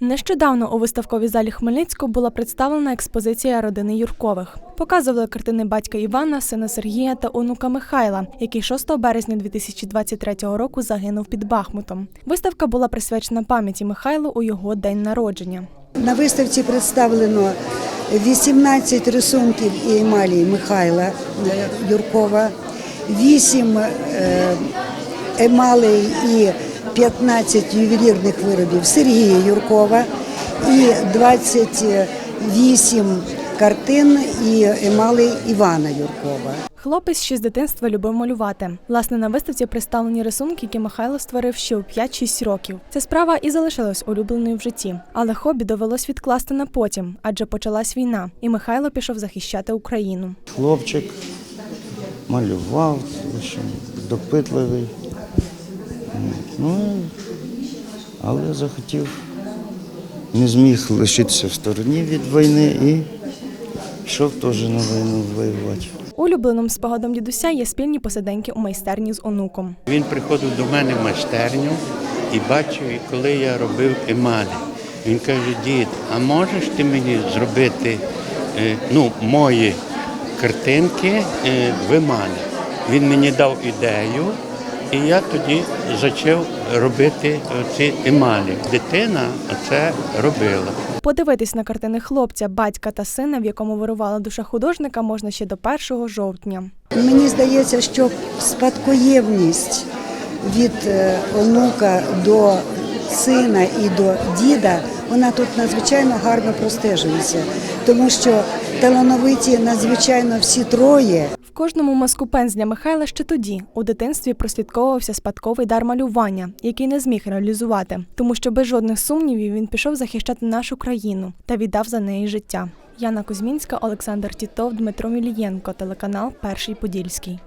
Нещодавно у виставковій залі Хмельницького була представлена експозиція родини Юркових. Показували картини батька Івана, сина Сергія та онука Михайла, який 6 березня 2023 року загинув під Бахмутом. Виставка була присвячена пам'яті Михайлу у його день народження. На виставці представлено 18 рисунків і емалій Михайла Юркова, 8 е, емалей і 15 ювелірних виробів Сергія Юркова і 28 картин і емалей Івана Юркова. Хлопець ще з дитинства любив малювати. Власне, на виставці представлені рисунки, які Михайло створив ще у 5-6 років. Ця справа і залишилась улюбленою в житті, але хобі довелось відкласти на потім, адже почалась війна, і Михайло пішов захищати Україну. Хлопчик малював, допитливий. Ну, але захотів, не зміг лишитися в стороні від війни і пішов теж на війну воювати. Улюбленим спогадом дідуся є спільні посиденьки у майстерні з онуком. Він приходив до мене в майстерню і бачив, коли я робив емалі. Він каже, дід, а можеш ти мені зробити е, ну, мої картинки е, в емалі? Він мені дав ідею, і я тоді почав робити ці емалі. Дитина це робила. Подивитись на картини хлопця, батька та сина, в якому вирувала душа художника, можна ще до 1 жовтня. Мені здається, що спадкоємність від е, онука до сина і до діда, вона тут надзвичайно гарно простежується, тому що талановиті надзвичайно всі троє. Кожному мазку пензля Михайла ще тоді, у дитинстві, прослідковувався спадковий дар малювання, який не зміг реалізувати, тому що без жодних сумнівів він пішов захищати нашу країну та віддав за неї життя. Яна Кузьмінська, Олександр Тітов, Дмитро Мілієнко, телеканал Перший Подільський.